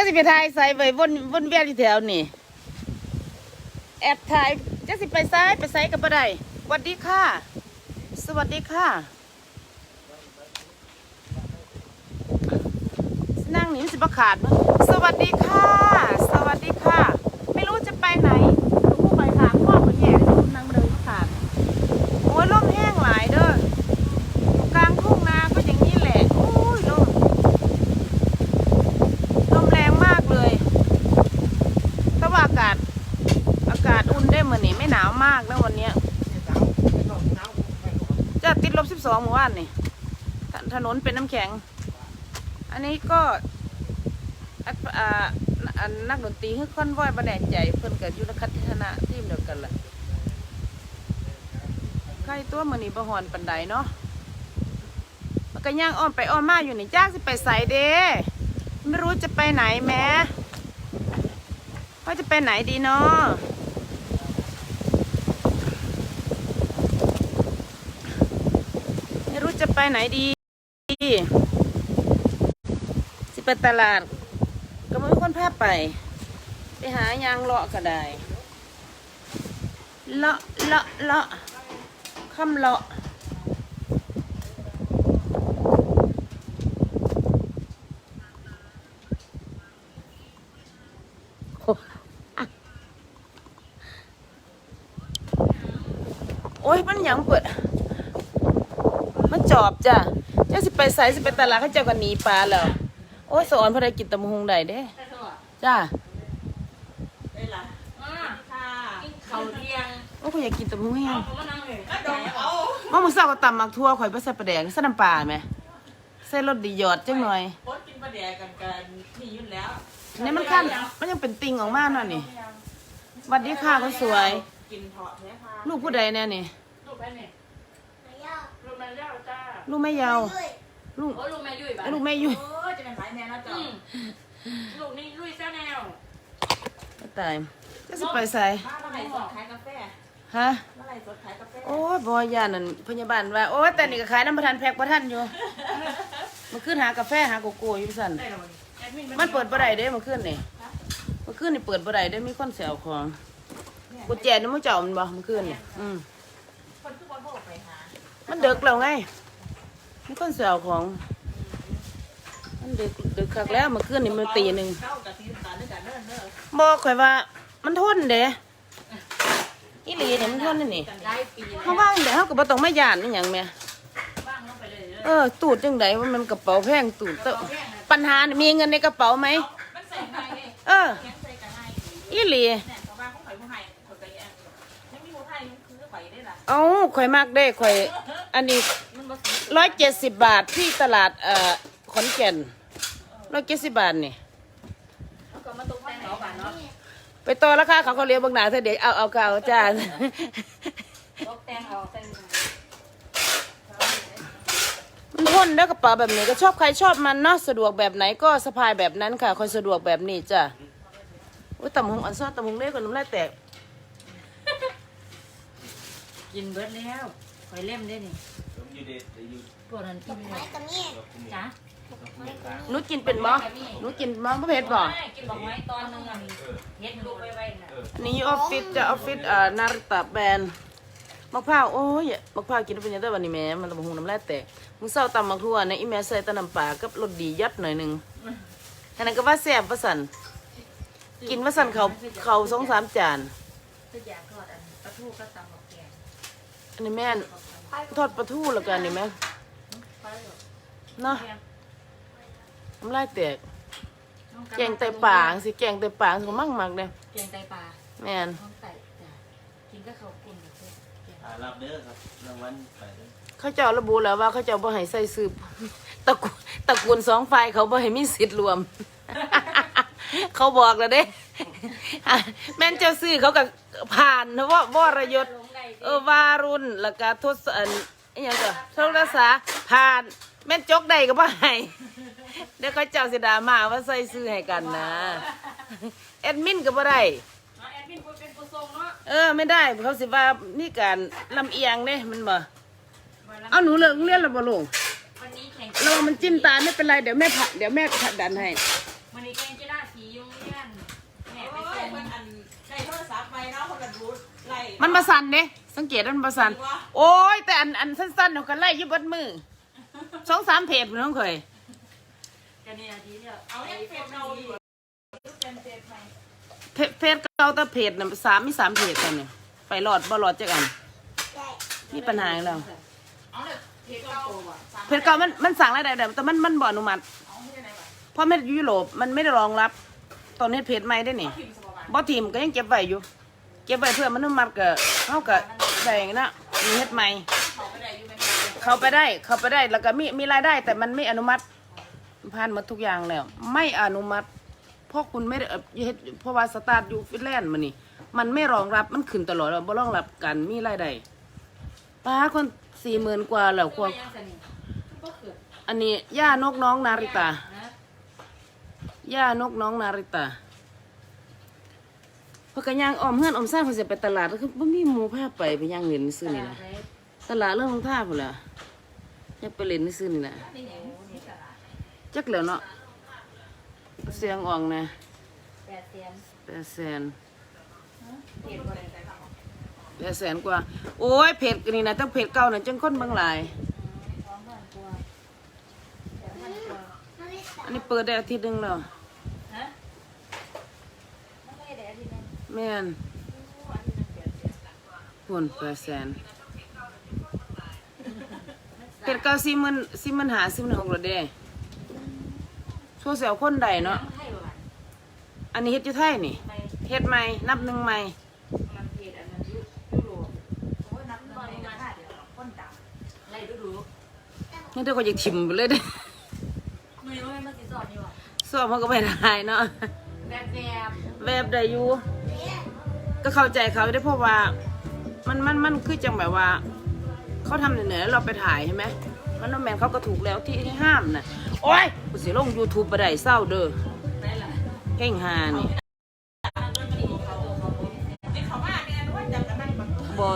าสิไปทายใส่ไว้วนวนเวียนอยู่แถวนี่แอบถ่ายเจ้าสิไปซ้ายไปไซกับอะได้สวัสดีค่ะ สวัสดีค่ะนั่งนีมันสิบขาดมั้งสวัสดีค่ะ สวัสดีค่ะ ไม่รู้จะไปไหนลูกผู้ไปถามพ่อคนแย่เลยนั่งเลยขาดโอ้ยลมแห้งหลายเด้ออยู่กลางทุ่งนาก็อย่างนี้แหละโอ้ยลมลมแรงมากเลยแต่ว่าอากาศ อากาศอุ่นได้เหมือนนี่ไม่หนาวมากนะวันเนี้ยจะติดลบสิบส องเมื่อวานนี่ถถนนเป็นน้ำแข็ง อันนี้ก็นักดนตรีคือคอนวอยประแดนใจเพิ่นเกิดยุทธคัตธนะทีมเดียวกันแหละใครตัวมือนี้ประหอนปันไดเนาะมันก็ย่างอ้อมไปอ้อมมาอยู่นี่จ้างสิไปใส่เด้ไม่รู้จะไปไหนแม้ว่าจะไปไหนดีเนาะไม่รู้ จะไปไหนดี สิไปตลาด ก็ไม่มีคนพาไป ไปหายางเลาะก็ได้ เลาะเลาะเลาะคำเลาะโอ้ยมันยังเปิด มันจอบจ้ะเจ้าสิไปใส่สิไปตลาดเขาเจ้าก็หนีปลาแล้ว โอ้ยสอนพอได้กินตำมะฮงได้เด้ จ้าได้ละค่ะเขาเที่ยงโอ้ยอยากกินตำมะฮงแห้งเขาก็นั่งเลยก็ดองเอาเมื่อมื้อเช้าก็ตำหมักทั่วข่อยไปใส่ปลาแดงใส่น้ำปลาไหมใส่รสดีหยอดจังหน่อยโคตรกินปลาแดกกันกันนี่ยุ่นแล้วนี่มันขั้นมันยังเป็นติ่งออกมาหน่อยนี่สวัสดีค่ะคนสวย กินเถาะแท้ค่ะลูกผู้ใดแน่นี่ลูกแม่เนี่ยลูก แม่ย่าจ้าลูกแม่เยาว ลูกโอ้ลูกแม่ยุ่ยบ้าลูกแม่อยู่โอ้จะเป็นสายแม่นะจ๊ะลูกนี่ลุยแซ่แนวตายจะสิไปใส่เมื่อไหร่สดขายกาแฟฮะเมื่อไหร่สดขายกาแฟโอ้ยบอยานั่นพยาบาลว่าโอ้ยแต่นี่ก็ขายน้ำประทานแพ็กประทานอยู่มาขึ้นหากาแฟหาโกโก้อยู่สั่นได้แล้วแอดมินมันเปิดบ่ได้เด้มาขึ้นนี่มาขึ้นนี่เปิดบ่ได้เด้มีคนเสียของกุญแจนี่มันเจ้ามันบ่มาขึ้นนี่อืมคนทุกคนพวกไปหา มันเดึกแล้วไงมีคนเสียของ มันดึกดึกคักแล้วมาขึ้นนี่มันตีหนึ่งเข้ากับทีมตาด้วยกันเด้อเด้อบอกข่อยว่า มันทนเด้อีหลีเนี่ยมันทนนี่นี่เขาว่างเดี๋ยวเขาก็บ่ต้องมาย่านนี่หยังแม่างลงไปเลยเออ ตูดจังไดว่ามันกระเป๋าแพงตูดเตอะปัญหานี่มีเงินในกระเป๋าไหม เออ อีหลี อไข่ได้ล่ะเอ้าข่อยมากเด้ข่อย อันนี้มันบ่สิร้อยเจ็ดสิบบาทที่ตลาดเอ่อขอนแก่นร้อยเจ็ดสิบบาทนี่เขาก็มาตกแต่งเขาบ้านเนาะไปต่อราคาเขาเขาเรียกบางหนาเธอเด็กเอาเอาเก่าจ้า ตกแต่งเอาแต่งมันทนแล้วกระเป๋าแบบนี้ก็ชอบใครชอบมันเนาะสะดวกแบบไหนก็สะพายแบบนั้นค่ะคอยสะดวกแบบนี้จ้ะอุ้ยตำหงอันซ่อนตำหงเล็กกว่าน้ำลายแตก กินเบิดแล้วหอยเล่มได้นี่ผมอยู่เด็ดแต่อยู่พวกนั้นกินเลยจ้ะหนูกินเป็นบ่หนูกินบ่บ่เผ็ดบ่กินบอกไม้ตอนนึงอะเฮ็ดลูกไว้ๆน่ะอันนี้อยู่ออฟฟิศจะออฟฟิศเอ่อนาริตะแบรนด์มะพร้าวโอ้ยมะพร้าวกินแล้วเป็นยังไงวันนี้แม่มันตำหงน้ำลายแตกมึงเศร้าตำมักทั่วในะอีแม่ใส่แตะน้ำปลากับรสดียัดหน่อยหนึงแค่นั้นก็ว่าแซ่บว่าสั่นกินว่าสั่นเขาเขาสองสามจาน คืออยากทอดอันปลาทูก็ตำบักแกง อันนี้แม่นทอดปลาทูแล้วกันนี่แม่ไปหรอกเนาะน้ำลายแตกแกงไตปลาสิแกงไตปลาสิมั่งมักเลยแกงไตปลาแม่นท้องไตจ้ะกินก็ข้าวปุ้นกับเพื่อนแกงหารับเด้อครับรางวัลไปเด้อเขาเจ้าระบุแล้วว่าเขาเจ้าบ่ให้ใส่สืบตระกูลตระกูลสองฝ่ายเขาบ่ให้มีสิทธิ์รวม เขาบอกแล้วเด้ แม่นเจ้าซื้อเขาก็ผ่านนะว่าวรยศลงได้ เออวารุณแล้วก็ทศอันอหยังก็โทรศาผ่าน แม่นจกได้ก็บ่ให้เดี๋ยวเขาเจ้าสิดรามาว่าใส่ซื้อให้กันนะแอดมินก็บ่ได้แอดมินเป็นผู้ทรงเนาะเออไม่ได้เขาสิว่านี่การลำเอียงเด้มันบ่เอาหนูเลิกเรียนแล้วบ่ลูกวันนี้แข่งเรามันจิ้มตาไม่เป็นไรเดี๋ยวแม่ผัดเดี๋ยวแม่ผัดดันให้มันนี่แกงกีฬาสียุ่งเยี่ยนแม่โอ้ไปยเซ็นมันอันได้โทรศัพท์ไปเนาะคนละรูทไล่มันประสันเด้ สังเกตว่ามันประสันโอ้ย แต่อันอันสั้นๆเดี๋ยวก็ไล่อยิบเบัดมือสองสามเพจมันต้องเคยกันนี่นาทีเดียวเอาเนี่ยเฟซเราอยู่เป็นเฟซไหมเพจเพจเก่าแต่เพจน่ะสามมีสามเพจกันเนี่ยไปหลอดบ่หลอดจักอันมีปัญหาอีกแล้วเอาเนี่ยเพจเราอะสั่งเพจเก่ามันมันสั่งรายได้ได้แต่มันมันบ่อนุมัติเอาไม่ได้ไหนวะเพราะไม่ได้อยู่ยุโรปมันไม่ได้รองรับ ตอนนี้เพจใหม่ได้นี่พิมพ์สมบัติบ่ทีมก็ยังเก็บไว้อยู่ เก็บไว้เพื่อมันนุมัติก็เฮาก็ได้อย่างนั้นนะมีเฮ็ดใหม่ เขาไม่ได้อยู่เป็นเขาไปได้เขาไปได้แล้วก็มีมีรายได้ แต่มันไม่อนุมัติผ่านหมดทุกอย่างแล้ว ไม่อนุมัติเพราะคุณไม่ได้เอ่อเฮ็ดเพราะว่าสตาร์ทอยู่ฟินแลนด์มันนี่ มันไม่รองรับมันขึ้นตลอดแล้วบ่รองรับกันมีรายได้ป้าคนสี่หมื่นกว่าแล้วกว่า ยังสนิทก็เกิดอันนี้ย่านกน้องนาริตา นะย่านกน้องนาริตา เพราะกันย่างอ้อมเฮือนอ้อมซ่านเพิ่นสิไปตลาดแล้วคือบ่มีหมู่พาไปไปย่างเล่นซื่อนี่นะตลาดเรื่องของท่าพุ่นล่ะอยากไปเล่นซื่อนี่น่ะนี่เนี่ยนี่ตลาดจักแล้วเนาะเสียงอ่องนะแปดเซียนแปดแสนเห็นบ่ได้ใจครับแปดแสนกว่า โอ้ยเพจนี่นะตั้งเพจเก่าน่ะจังคนเบางหลายสองพันกว่าแปดพันกว่าอันนี้เปิดได้อาทิตย์หนึงแล้ว ฮะไม่ได้แต่อาทิตย์นึง แม่นอาทิตย์นึงแปดเซียนพุ่นแปดแสนเพจเก่าสี่หมื่นสี่หมื่นหาสี่หมื่นหกแล้วเด้โซเสียวคนใดเนาะให้บ่บัดอันนี้เฮ็ดอยู่ไทยนี่ไปเฮ็ดใหม่ นับหนึ่งใหม่มันเพจอันนั้นยุยุโรปโอ้ยนับเงินในค่าเดียวคนต่ำไล่ดูดูนี่เดี๋ยวก็จะถิ่มไปเลยเด้มือว่ามันสิสอนอยู่อะสอบมันก็ไม่ได้เนาะ แบบแบบแวบได้อยู่ ก็เข้าใจเขาได้เพราะว่า มันมันมันคือจังแบบว่า เขาทำเหนื่อยๆแล้วเราไปถ่ายใช่ไหมมันน้องแมนเขาก็ถูกแล้วที่ให้ห้ามน่ะโอ้ยกูสิลง YouTube ไปได้เศร้าเด้อได้ละเก่งหานี่